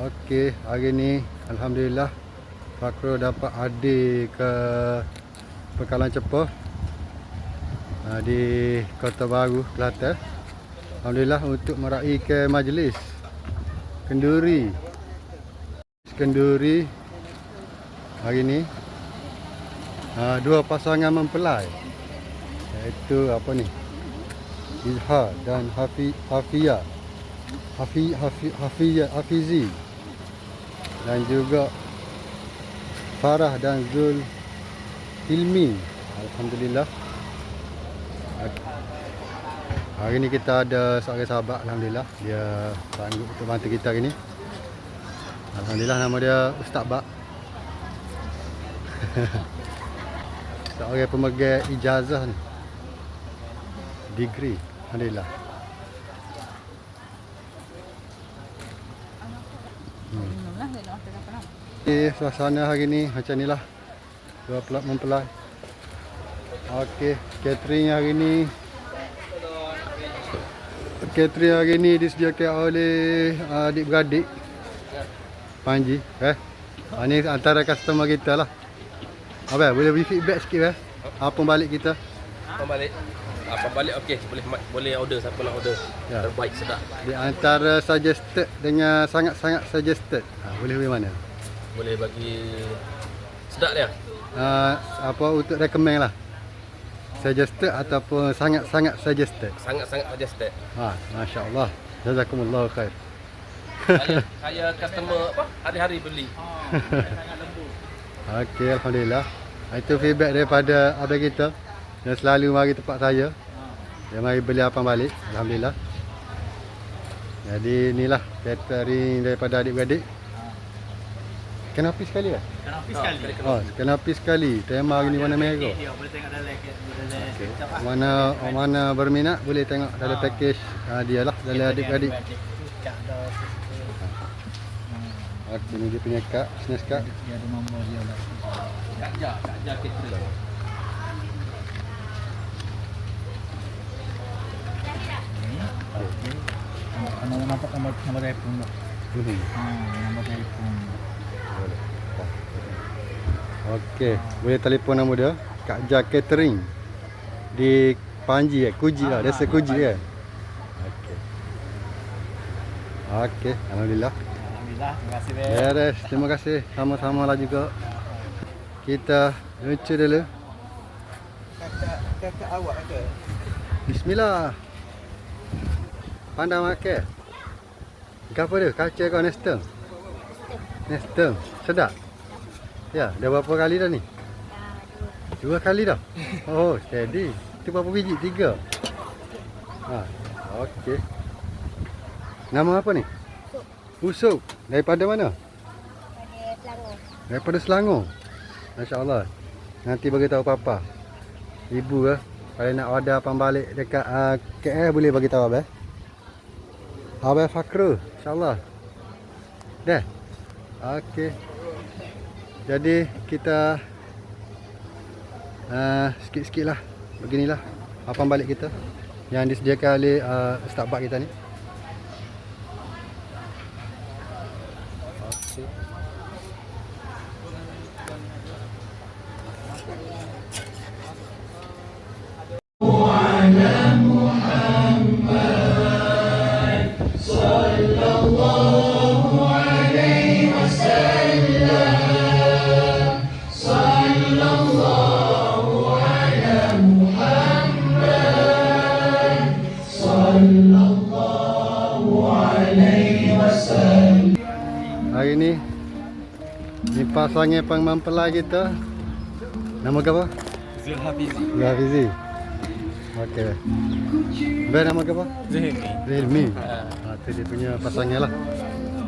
Okey, hari ni Alhamdulillah Fakro dapat hadir ke Pekalan Cepoh uh, Di Kota Baru, Kelantan. Alhamdulillah untuk meraihkan majlis Kenduri. Kenduri Hari ni uh, Dua pasangan mempelai Iaitu apa ni? Izhar dan Hafi, Hafiyah. Hafi, Hafi, Hafiyah, Hafizi dan juga Farah dan Zul Hilmi. Alhamdulillah. Hari ni kita ada seorang sahabat Alhamdulillah. Dia sanggup untuk bantu kita hari ni. Alhamdulillah nama dia Ustaz Bak. Seorang pemegang ijazah ni. Degree. Alhamdulillah Okey, suasana hari ni macam ni lah. Dua pelak mempelai. Okey, catering hari ni catering hari ni disediakan oleh uh, adik-beradik Panji eh. Ha, ni antara customer kita lah. Apa boleh beri feedback sikit eh? Apa balik kita? Apa balik? Apa balik okey boleh boleh order siapa nak order. Ya. Terbaik sedap. Di antara suggested dengan sangat-sangat suggested. Ha, boleh beri mana? Boleh bagi sedap dia. Uh, apa untuk recommend lah. Suggested ataupun sangat-sangat suggested. Sangat-sangat suggested. Ha, masya-Allah. Jazakumullah khair. Saya saya customer apa? Hari-hari beli. Okey, alhamdulillah. Itu feedback daripada abang kita yang selalu mari tempat saya. Dia mari beli apa balik. Alhamdulillah. Jadi inilah catering daripada adik-beradik. Kenapi sekali lah. Kanapi sekali. Oh, kenapi sekali. Tema hari ni warna merah. Dia boleh tengok dalam Okay. Mana mana berminat boleh tengok dalam package uh, dia lah dalam adik-beradik. Okey, ni dia punya kad, business card. Dia ada nombor dia lah. Kak Ja, Kak Ja catering. Nama nampak nombor nombor telefon tu. Hmm. Ha, nombor Boleh. Okey, boleh telefon nama dia Kak Ja Catering di Panji eh, Kuji lah, desa Kuji kan. Okey. Okey, alhamdulillah. Alhamdulillah, terima kasih. Beres, terima kasih. Sama-sama lah juga. Kita lucu dulu. Kakak awak ke? Bismillah. Pandai makan. Kau apa dia? Kaca kau nestem? Nestem. Sedap? Ya, dah berapa kali dah ni? Dua kali dah? Oh, steady. Itu berapa biji? Tiga? Ha, okey. Nama apa ni? Usuk. Daripada mana? Pada Selangor. Daripada Selangor. Masya Allah. Nanti bagi tahu papa. Ibu ke kalau nak order apa balik dekat uh, KL boleh bagi tahu abang. Abang Fakru, insya-Allah. Dah. Okey. Jadi kita uh, sikit-sikit lah Beginilah apa balik kita yang disediakan oleh uh, Bak kita ni. Okey. Hari ni ni pasangan pang mempelai kita. Nama apa? Zul Hafizi. Ya Fizi. Okey. Ben nama apa? Zahimi. Hilmi. Ha tu dia punya pasangan lah.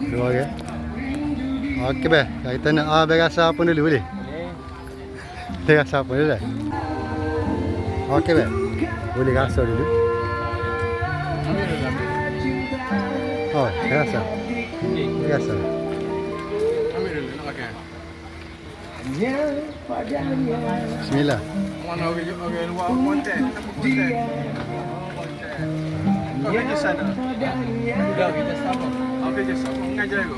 Dua orang. Okey be, kita nak ah be rasa apa dulu boleh? Dia rasa apa dulu dah? Okey be. Boleh rasa dulu. Oh, dia rasa. Dia rasa. Bismillah. Mana orang orang luar konten, konten? Kau kerja sana. Sudah kita sama. Aku kerja sama. mengajar aku.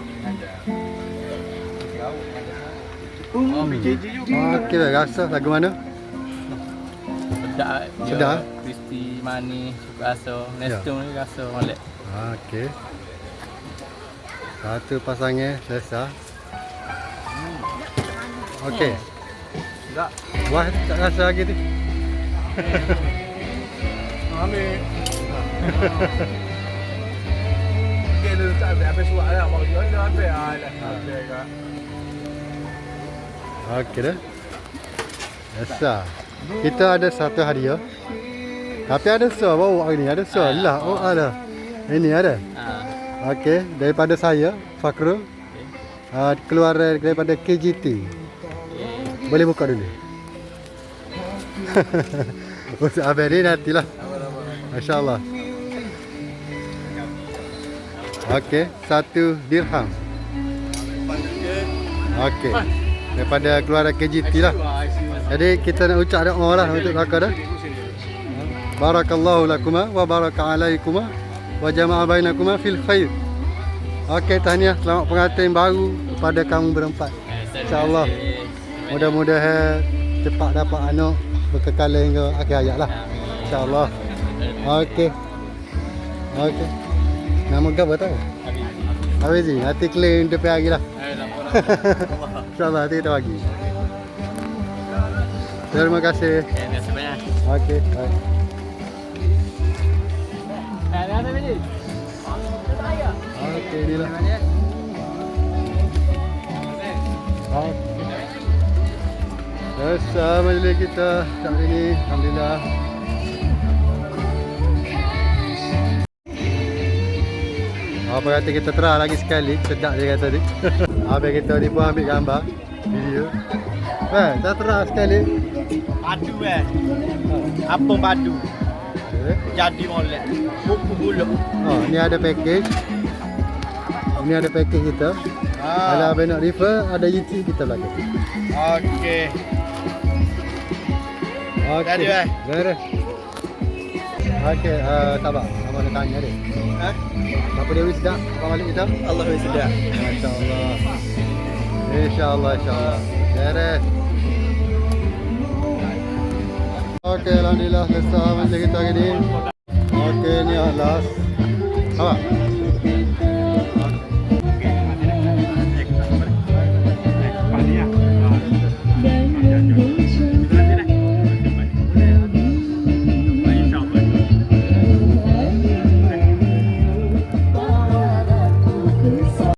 Oh, PJJ juga. Okey, rasa lagu mana? Sedap. Sedap? Crispy, manis, suka rasa. Ya. Nestum ni rasa molek. Okey. Satu pasangan selesa. Okey. Sedap. Wah, tak rasa lagi tu. Ambil. Okey, lu tak ambil habis suat lah. Baru dia dah ambil. Ah, dah. Ambil. Okey dah. Biasa. Kita ada satu hadiah. Tapi ada so bawa hari ni. Ada so lah. Oh ada. Ini ada. Ha. Okey, daripada saya, Fakru. Uh, keluar daripada KGT. Boleh buka dulu. Untuk Abang ni nantilah. Masya Allah. Okey, satu dirham. Okey. Daripada keluarga KGT lah. Jadi kita nak ucap doa lah untuk kakak dah. Barakallahu lakuma wa baraka alaikuma wa jama'a bainakuma fil khair. Okey, tahniah selamat pengantin baru kepada kamu berempat. InsyaAllah. Mudah-mudahan cepat dapat anak berkekal hingga akhir hayat lah. InsyaAllah. Okey. Okey. Nama kau apa tahu? Hafizi. Nanti claim dia pergi lah. InsyaAllah nanti kita bagi. Terima kasih. Terima kasih banyak. Okey. Baik. Ada apa ni? Okey, ni lah. Okey. Selesai majlis kita hari ini. Alhamdulillah. Apa kata kita try lagi sekali Sedap dia kata ni Habis kita ni pun ambil gambar Video Eh, kita try sekali Padu eh. Apa padu? okay. Jadi molek. Buku bulu. Oh, ni ada package Ini ada package kita Kalau abang nak refer Ada YouTube kita belakang Okey. Okey. Eh? Beres. Okey, uh, sabar. Abang nak tanya dia. Ha? Apa dia wis dah? Abang balik kita? Allah sedap. Masya-Allah. Insya-Allah, insya-Allah. Beres. Okey, alhamdulillah selesai majlis kita hari ni. Okey, ni last. Apa?